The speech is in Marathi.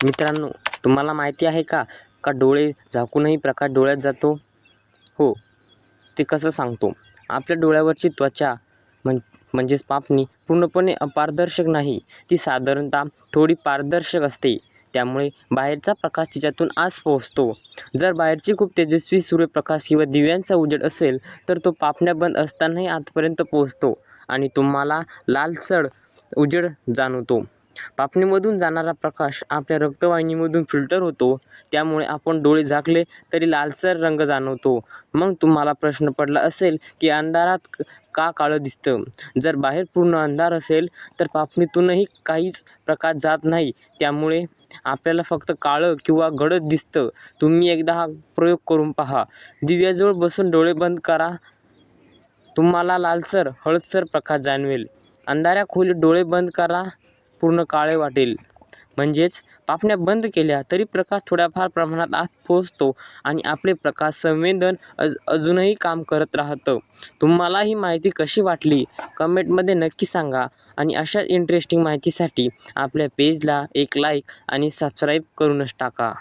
मित्रांनो तुम्हाला माहिती आहे का? का डोळे झाकूनही प्रकाश डोळ्यात जातो? हो ते कसं सांगतो? आपल्या डोळ्यावरची त्वचा म्हण म्हणजेच पापणी पूर्णपणे अपारदर्शक नाही. ती साधारणतः थोडी पारदर्शक असते. त्यामुळे बाहेरचा प्रकाश तिच्यातून आज पोहोचतो. जर बाहेरची खूप तेजस्वी सूर्यप्रकाश किंवा दिव्यांचा उजेड असेल तर तो पापण्या बंद असतानाही आतपर्यंत पोहोचतो आणि तुम्हाला लालसड उजेड जाणवतो. पापणीमधून जाणारा प्रकाश आपल्या रक्तवाहिनीमधून फिल्टर होतो. त्यामुळे आपण डोळे झाकले तरी लालसर रंग जाणवतो. मग तुम्हाला प्रश्न पडला असेल की अंधारात का काळं दिसतं? जर बाहेर पूर्ण अंधार असेल तर पापणीतूनही काहीच प्रकाश जात नाही. त्यामुळे आपल्याला फक्त काळं किंवा गडद दिसतं. तुम्ही एकदा हा प्रयोग करून पहा. दिव्याजवळ बसून डोळे बंद करा. तुम्हाला लालसर हळदसर प्रकाश जाणवेल. अंधाऱ्या खोलीत डोळे बंद करा. पूर्ण काळे वाटेल. म्हणजेच पापण्या बंद केल्या तरी प्रकाश थोड्याफार प्रमाणात आत पोहोचतो आणि आपले प्रकाश संवेदन अज अजूनही काम करत राहतं. तुम्हाला ही माहिती कशी वाटली? कमेंटमध्ये नक्की सांगा. आणि अशाच इंटरेस्टिंग माहितीसाठी आपल्या पेजला एक लाईक आणि सबस्क्राईब करूनच टाका.